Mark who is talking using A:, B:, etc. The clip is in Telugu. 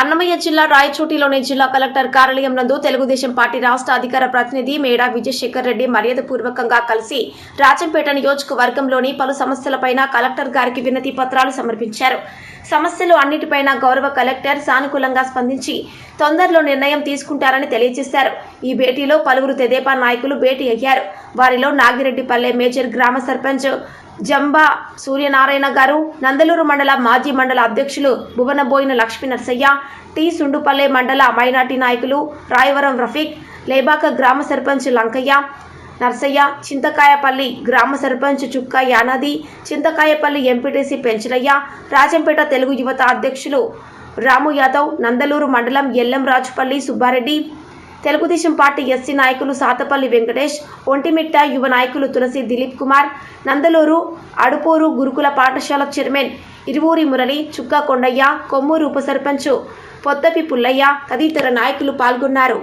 A: అన్నమయ్య జిల్లా రాయచోటిలోని జిల్లా కలెక్టర్ కార్యాలయం నందు తెలుగుదేశం పార్టీ రాష్ట్ర అధికార ప్రతినిధి మేడా విజయశేఖర్ రెడ్డి మర్యాదపూర్వకంగా కలిసి రాజంపేట నియోజకవర్గంలోని పలు సమస్యలపైన కలెక్టర్ గారికి వినతి పత్రాలు సమర్పించారు. సమస్యలు అన్నిటిపైన గౌరవ కలెక్టర్ సానుకూలంగా స్పందించి తొందరలో నిర్ణయం తీసుకుంటారని తెలియజేశారు. ఈ భేటీలో పలువురు తెదేపా నాయకులు భేటీ అయ్యారు. వారిలో నాగిరెడ్డిపల్లె మేజర్ గ్రామ సర్పంచ్ జంబా సూర్యనారాయణ గారు నందలూరు మండల మాజీ మండల అధ్యక్షులు భువనబోయిన లక్ష్మీ నర్సయ్య టి సుండుపల్లె మండల మైనార్టీ నాయకులు రాయవరం రఫీక్ లేబాక గ్రామ సర్పంచ్ లంకయ్య నర్సయ్య చింతకాయపల్లి గ్రామ సర్పంచ్ చుక్క యానాది చింతకాయపల్లి ఎంపీటీసీ పెంచలయ్య రాజంపేట తెలుగు యువత అధ్యక్షులు రాము యాదవ్ నందలూరు మండలం ఎల్లం రాజుపల్లి సుబ్బారెడ్డి తెలుగుదేశం పార్టీ ఎస్సీ నాయకులు సాతపల్లి వెంకటేష్ ఒంటిమిట్ట యువ నాయకులు తులసి దిలీప్ కుమార్ నందలూరు అడుపూరు గురుకుల పాఠశాల చైర్మన్ ఇరువూరి మురళి చుక్కా కొండయ్య కొమ్మూరు ఉప సర్పంచ్ పొత్తపి పుల్లయ్య తదితర నాయకులు పాల్గొన్నారు.